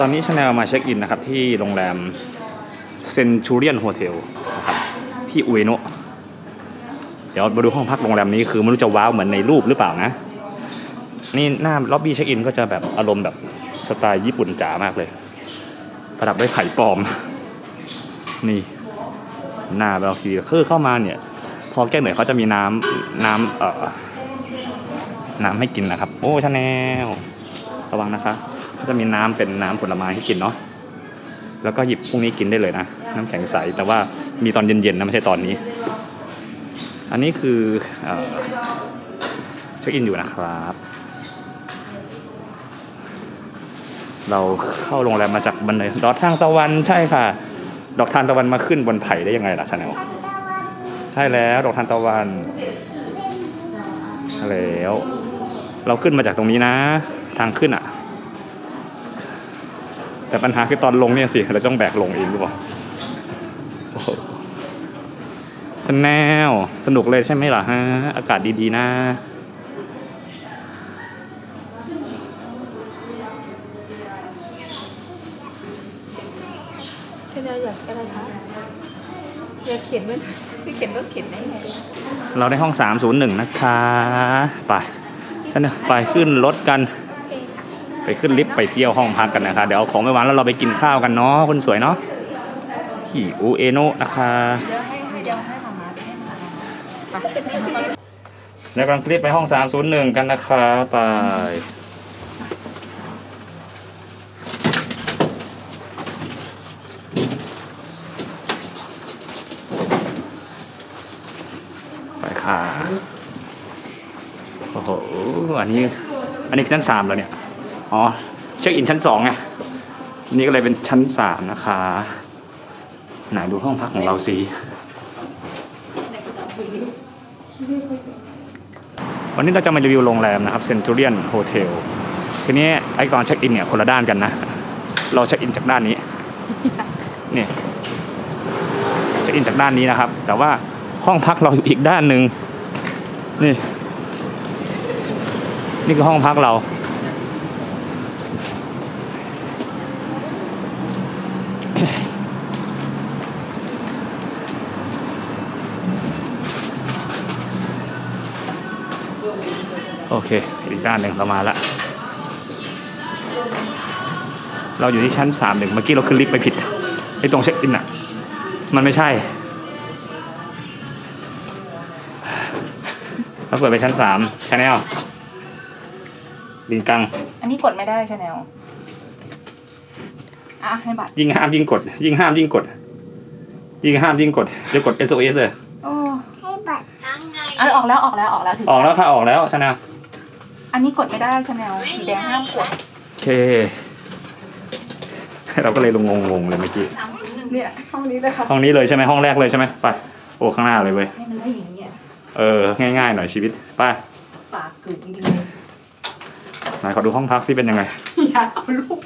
ตอนนี้ชาแนลมาเช็คอินนะครับ ที่โรงแรมเซนชูเรียนโฮเทลนะครับที่อุเอโนะเดี๋ยวมาดูห้องพักโรงแรมนี้คือไม่รู้จะว้าวเหมือนในรูปหรือเปล่านะ นี่หน้าล็อบบี้เช็คอินก็จะแบบอารมณ์แบบสไตล์ญี่ปุ่นจ๋ามากเลย ประดับด้วยไข่ปลอม นี่ หน้าเราทีคือเข้ามาเนี่ย พอแก้เหนื่อยเขาจะมีน้ำน้ำเอ่อน้ำให้กินนะครับ โอ้ชาแนลระวังนะคะ จะมีน้ำเป็นน้ำผลไม้ให้กินเนาะแล้วก็หยิบพรุ่งนี้กินได้เลยนะ น้ำแข็งใสแต่ว่ามีตอนเย็นๆนะไม่ใช่ตอนนี้ อันนี้คือเอ่อเช็คอินอยู่นะครับ เราเข้าโรงแรมมาจากบันไดดอกทางตะวันใช่ค่ะ ดอกทานตะวันมาขึ้นบนไผ่ได้ยังไงล่ะชาแนลใช่แล้วดอกทานตะวันแล้วเราขึ้นมาจากตรงนี้นะ ทางขึ้นอะ แต่ปัญหาคือตอนลงเนี่ยสิเราต้องแบกลงเองหรือเปล่าโอ้โหชาแนลสนุกเลยใช่ไหมล่ะฮะ อากาศดีๆนะชาแนลอยากอะไรคะอยากเขียนมันพี่เขียนรถเขียนได้ไงเราได้ห้อง 301 นะคะ ไปฉันไปขึ้นรถกัน ไปขึ้นลิฟต์ไปเที่ยวห้องพักกันนะคะ เดี๋ยวเอาของไปวางแล้วเราไปกินข้าวกันเนาะคนสวยเนาะที่อูเอโนะนะคะเดี๋ยวให้ให้เดี๋ยวให้องมามาไปแล้วกำลังรีบไปห้อง 301 กันนะคะไปไปค่ะโอ้โหอันนี้ อันนี้ชั้นสามแล้วเนี่ย อ๋อ เช็คอินชั้นสองไงนี่ก็เลยเป็นชั้นสามนะคะไหนดูห้องพักของเราสิวันนี้เราจะมารีวิวโรงแรมนะครับเซนจูเรียนโฮเทลทีนี้ไอ้ตอนเช็คอินเนี่ยคนละด้านกันนะ เราเช็คอินจากด้านนี้นี่เช็คอินจากด้านนี้นะครับ แต่ว่าห้องพักเราอยู่อีกด้านหนึ่งนี่ นี่คือห้องพักเรา โอเค อีกด้านหนึ่งเรามาละ เราอยู่ที่ชั้นสามหนึ่งเมื่อกี้เราขึ้นลิฟต์ไปผิดไอ้ตรงเช็คอินอะ มันไม่ใช่ เราเปิดไปชั้นสามชาแนลลิงกัง อันนี้กดไม่ได้ชาแนลอะให้บัตรยิ่งห้ามยิ่งกด ยิ่งห้ามยิ่งกด ยิ่งห้ามยิ่งกด จะกด SOS เลยโอ้ให้บัตรอันออกแล้วออกแล้วออกแล้วถึงออกแล้วค่ะออกแล้วชาแนล อันนี้กดไม่ได้ชาแนลสีแดงห้ามกดโอเค เราก็เลยลงงงๆเลยเมื่อกี้ เนี่ยห้องนี้เลยครับห้องนี้เลยใช่ไหมห้องแรกเลยใช่ไหมไปโอ้ข้างหน้าเลยเว้ยให้มันได้อย่างเงี้ยเออง่ายๆหน่อยชีวิตไปปากกึ่งจริงๆเลยไหนขอดูห้องพักซิเป็นยังไง อยากเอาลูก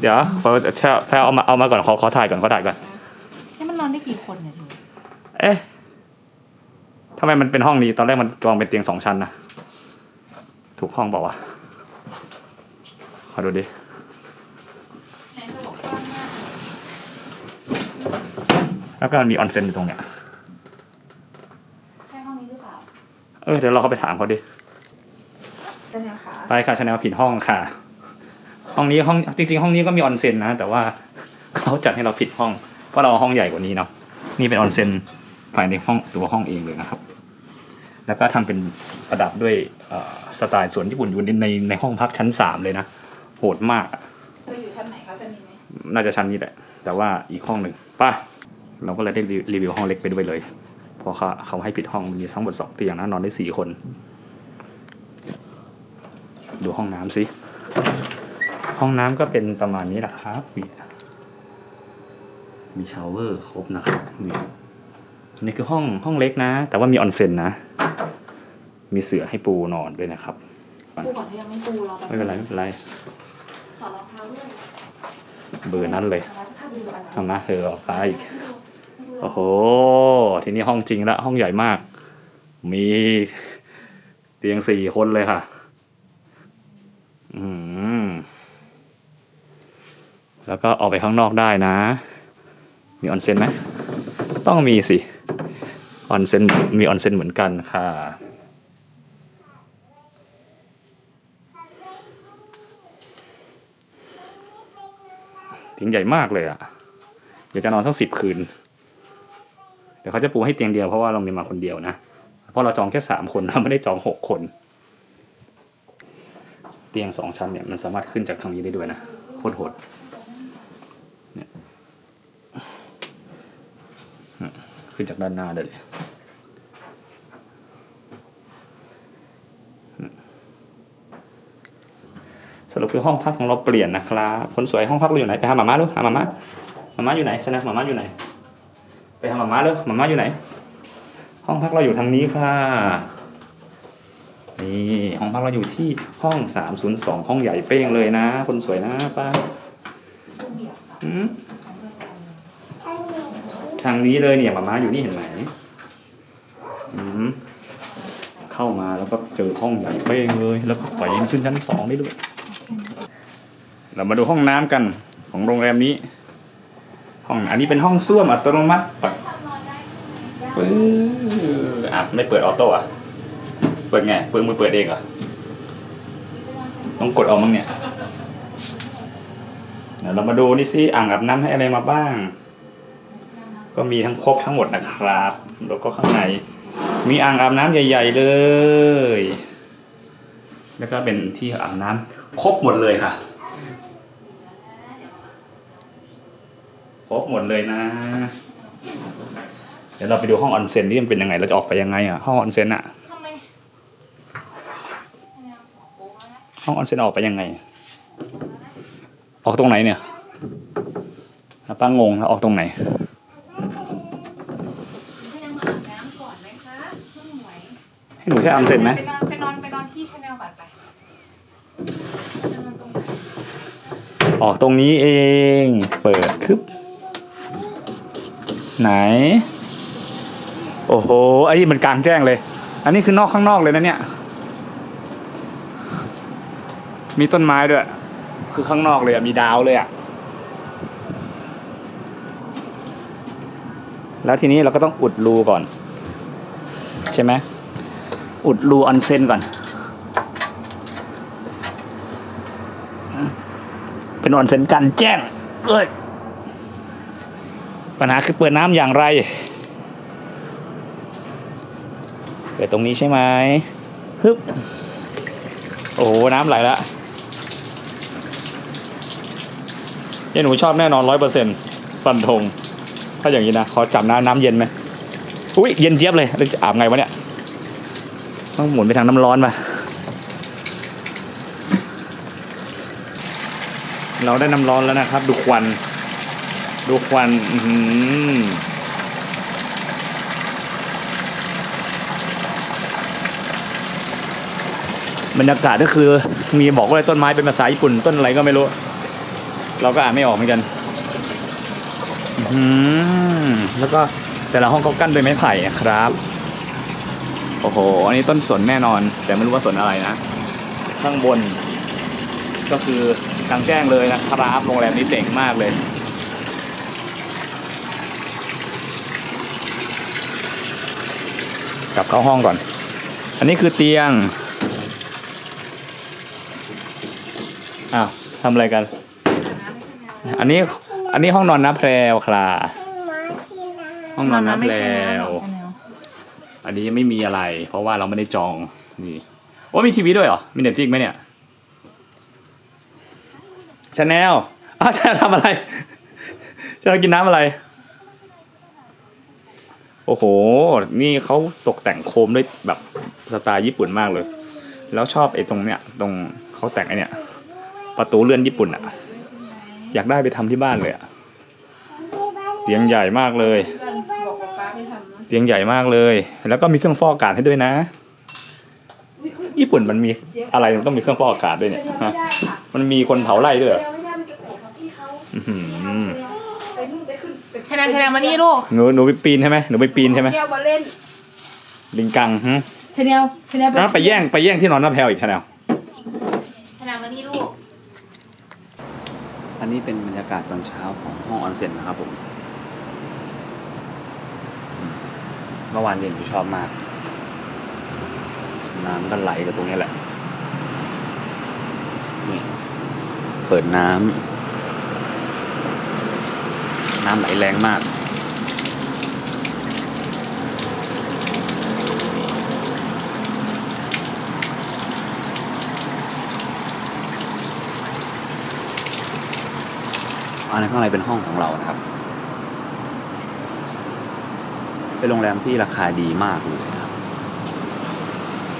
เดี๋ยวขอแช่แพรเอามาเอามาก่อนขอขอถ่ายก่อนขอถ่ายก่อนให้มันนอนได้กี่คนเนี่ยดูเอ๊ะทำไมมันเป็นห้องนี้ตอนแรกมันจองเป็นเตียงสองชั้นนะ ถูกห้องเปล่าวะ ขอดูดิแล้วก็มันมีออนเซ็นอยู่ตรงเนี้ยใช่ห้องนี้หรือเปล่าเออเดี๋ยวเราเข้าไปถามเขาดิชาแนลคะไปค่ะชาแนลผิดห้องค่ะ ห้องนี้ห้องจริง ๆ ห้องนี้ก็มีออนเซ็นนะ แต่ว่าเขาจัดให้เราผิดห้องเพราะเราเอาห้องใหญ่กว่านี้เนาะนี่เป็นออนเซ็นภายในห้องตัวห้องเองเลยนะครับ แล้วก็ทำเป็นประดับด้วยเอ่อสไตล์สวนญี่ปุ่นอยู่ในในในห้องพักชั้นสามเลยนะโหดมากอะเธออยู่ชั้นไหนคะชั้นนี้ไหมน่าจะชั้นนี้แหละ แต่ว่าอีกห้องหนึ่งไป้าเราก็เลยได้รีวิวห้องเล็กไปด้วยเลยเพราะเขาเขาให้ผิดห้องมีทั้งหมดสองเตียงนะนอนได้สี่คน ดูห้องน้ำสิห้องน้ำก็เป็นประมาณนี้แหละครับมีมีชาวเวอร์ครบนะครับนี่นี่คือห้องห้องเล็กนะ แต่ว่ามีออนเซ็นนะ มีเสื่อให้ปูนอนด้วยนะครับปูก่อนที่ยังไม่ปูเราไปไม่เป็นไรไม่เป็นไรถอดรองเท้าด้วยเบอร์นั้นเลยสภาพดูอะไรทำนะเธอออกไปอีกโอ้โห ทีนี้ห้องจริงละห้องใหญ่มาก มีเตียงสี่คนเลยค่ะ อืม แล้วก็ออกไปข้างนอกได้นะ มีออนเซ็นไหม ต้องมีสิ ออนเซ็นมีออนเซ็นเหมือนกันค่ะ เตียง ใหญ่มากเลยอะ่ะเดี๋ยวจะนอนสักสิบคืนเดี๋ยวเขาจะปูให้เตียงเดียวเพราะว่าเรามีมาคนเดียวนะเพราะเราจองแค่สามคนเราไม่ได้จองหกคน เตียงสองชั้นเนี่ยมันสามารถขึ้นจากทางนี้ได้ด้วยนะโคตรโหดเนี่ยขึ้นจากด้านหน้าได้เลย สรุปคือห้องพักของเราเปลี่ยนนะครับคนสวยห้องพักเราอยู่ไหนไปหาหมาม่าลูกหาหมาม่าหมาม่าอยู่ไหนชนะหมาม่าอยู่ไหน ไปหาหมาม่าเลยหมาม่าอยู่ไหน ห้องพักเราอยู่ทางนี้ค่ะนี่ห้องพักเราอยู่ที่ห้อง302ห้องใหญ่เป้งเลยนะ คนสวยนะป้าทางนี้เลยเนี่ยหมาม้าอยู่นี่เห็นไหมอืมเข้ามาแล้วก็เจอห้องใหญ่เป้งเลย แล้วก็ไปขึ้นชั้นสองได้ด้วย เรามาดูห้องน้ำกันของโรงแรมนี้ ห้องอันนี้เป็นห้องส้วมอัตโนมัติปัดฟื้ออะไม่เปิดออโต้อะเปิดไงเปิดมือเปิดเองเหรอต้องกดเอามั้งเนี่ยเดี๋ยวเรามาดูนี่สิอ่างอาบน้ำให้อะไรมาบ้าง ก็มีทั้งครบทั้งหมดนะครับ แล้วก็ข้างใน มีอ่างอาบน้ำใหญ่ ๆเลย แล้วก็เป็นที่อาบน้ำครบหมดเลยค่ะ ครบหมดเลยนะ เดี๋ยวเราไปดูห้องออนเซ็นที่มันเป็นยังไง เราจะออกไปยังไงอะ ห้องออนเซ็นอะ ทำไมห้องออนเซ็นออกไปยังไง ออกตรงไหนเนี่ยอะป้างงแล้วออกตรงไหนยังอาบน้ำก่อนไหมคะไม่ไหวให้หนูแค่ออนเซ็นไหม ไปนอนไปนอนไปนอนที่ชาแนลก่อนไปไปนอนตรงไหน ออกตรงนี้เอง เปิดคึบ ไหน โอ้โหไอ้นี่มันกลางแจ้งเลย อันนี้คือนอกข้างนอกเลยนะเนี่ย มีต้นไม้ด้วย คือข้างนอกเลยอะมีดาวเลยอะแล้วทีนี้เราก็ต้องอุดรูก่อน ใช่ไหมอุดรูออนเซนก่อน เป็นออนเซนกันแจ้ง เอ้ย ปัญหาคือเปิดน้ำอย่างไร เปิดตรงนี้ใช่ไหมฮึบโอ้โหน้ำไหลละเย้หนูชอบแน่นอนร้อยเปอร์เซ็นต์ฟันธงถ้าอย่างนี้นะ ขอจับน้ำน้ำเย็นไหมอุ้ยเย็นเจี๊ยบเลยแล้วจะอาบไงวะเนี่ยต้องหมุนไปทางน้ำร้อนป่ะเราได้น้ำร้อนแล้วนะครับ ดูควัน ดูควันอื้อหือบรรยากาศก็คือมีบอกว่าต้นไม้เป็นภาษาญี่ปุ่น ต้นอะไรก็ไม่รู้ เราก็อ่านไม่ออกเหมือนกันแล้วก็แต่ละห้องเขากั้นด้วยไม้ไผ่ครับ โอ้โห อันนี้ต้นสนแน่นอน แต่ไม่รู้ว่าสนอะไรนะ ข้างบน ก็คือกลางแจ้งเลยนะครับโรงแรมนี้เจ๋งมากเลย ลับเข้าห้องก่อน อันนี้คือเตียงอ้าวทำอะไรกัน อันนี้อันนี้ห้องนอนน้าแพรวคลาห้องนอนน้าแพรวอันนี้ยังไม่มีอะไร เพราะว่าเราไม่ได้จองนี่โอ้มีทีวีด้วยเหรอ มีเน็ตฟิกไหมเนี่ยชาแนลอ้าวจะทำอะไรจะกินน้ำอะไร โอ้โห นี่เขาตกแต่งโคมด้วยแบบสไตล์ญี่ปุ่นมากเลย แล้วชอบไอ้ตรงเนี้ยตรงเขาแต่งไอ้เนี้ยประตูเลื่อนญี่ปุ่นอะอยากได้ไปทำที่บ้านเลยอะเตียงใหญ่มากเลย เตียงใหญ่มากเลย แล้วก็มีเครื่องฟอกอากาศให้ด้วยนะ ญี่ปุ่นมันมีอะไรมันต้องมีเครื่องฟอกอากาศด้วยเนี่ยฮะมันมีคนเผาไร่ด้วยอเดี๋ยวไม่ได้ออหือ ไปนู่นไปขึ้ นไปชาแนลชนมานี่ลูกหนูหนูไปปีนใช่ไหมหนูไปปีนใช่ไหมเที่ยวมาเล่นลิงกังฮึชาแนลชาแนลแล้วไปแย่งไปแย่งที่นอนน้าแพลวอีกชาแนลชแนลมานี่ลูก อันนี้เป็นบรรยากาศตอนเช้าของห้องออนเซ็นนะครับผมอืมเมื่อวานเย็นผมชอบมาก น้ำก็ไหลจากตรงนี้แหละ นี่ เปิดน้ำ น้ำไหลแรงมากอันนี้ข้างในเป็นห้องของเรานะครับ เป็นโรงแรมที่ราคาดีมากเลยนะครับ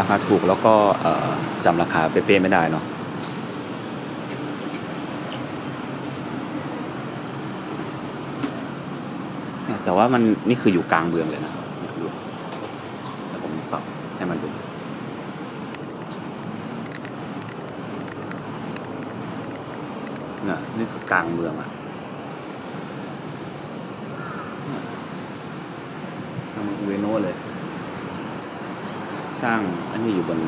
ราคาถูกแล้วก็จำราคาเป๊ะๆไม่ได้เนาะ เนี่ย แต่ว่ามันนี่คืออยู่กลางเมืองเลยนะแต่ผมปรับให้มันดูนี่นี่คือกลางเมืองอะนี่ยทางอุเวโนะเลย สร้างอันนี้อยู่บน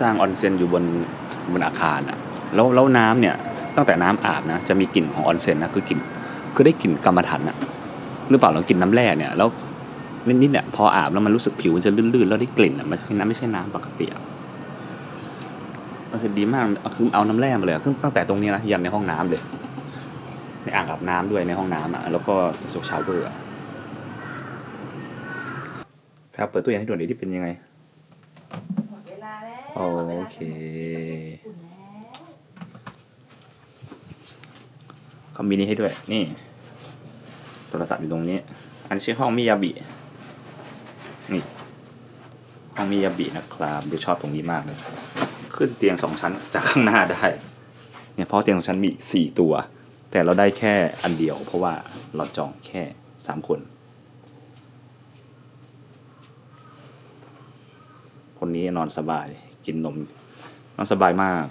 สร้างออนเซ็นอยู่บนบนอาคารอะแล้วแล้วน้ำเนี่ยตั้งแต่น้ำอาบนะจะมีกลิ่นของออนเซ็นนะคือกลิ่น คือได้กลิ่นกรรมฐานอะหรือเปล่าเรากินน้ำแร่เนี่ยแล้วนิดๆเนี่ยพออาบแล้วมันรู้สึกผิวมันจะลื่นๆแล้วได้กลิ่นอะมันน้ำไม่ใช่น้ำปกติอะมันจะดีมากเอาคือเอาน้ำแร่มาเลยอะคือตั้งแต่ตรงนี้นะยันในห้องน้ำเลย ในอ่างอาบน้ำด้วยในห้องน้ำอะแล้วก็จกชาวเวอร์อะแพรเปิดตู้เย็นให้ดูหน่อยที่เป็นยังไงหมดเวลาแล้วโอเคอุ่นแล้วเขามีนี้ให้ด้วย นี่โท รศัพท์อยู่ตรงนี้ อันนชื่อห้องมิยาบิ นี่ ห้องมิยาบินะครับ ดูชอบตรงนี้มากเลย ขึ้นเตียงสองชั้นจากข้างหน้าได้ เนี่ยเพราะเตียงสองชั้นมีสี่ตัว แต่เราได้แค่อันเดียว เพราะว่าเราจองแค่สามคน คนนี้นอนสบาย กินนม นอนสบายมาก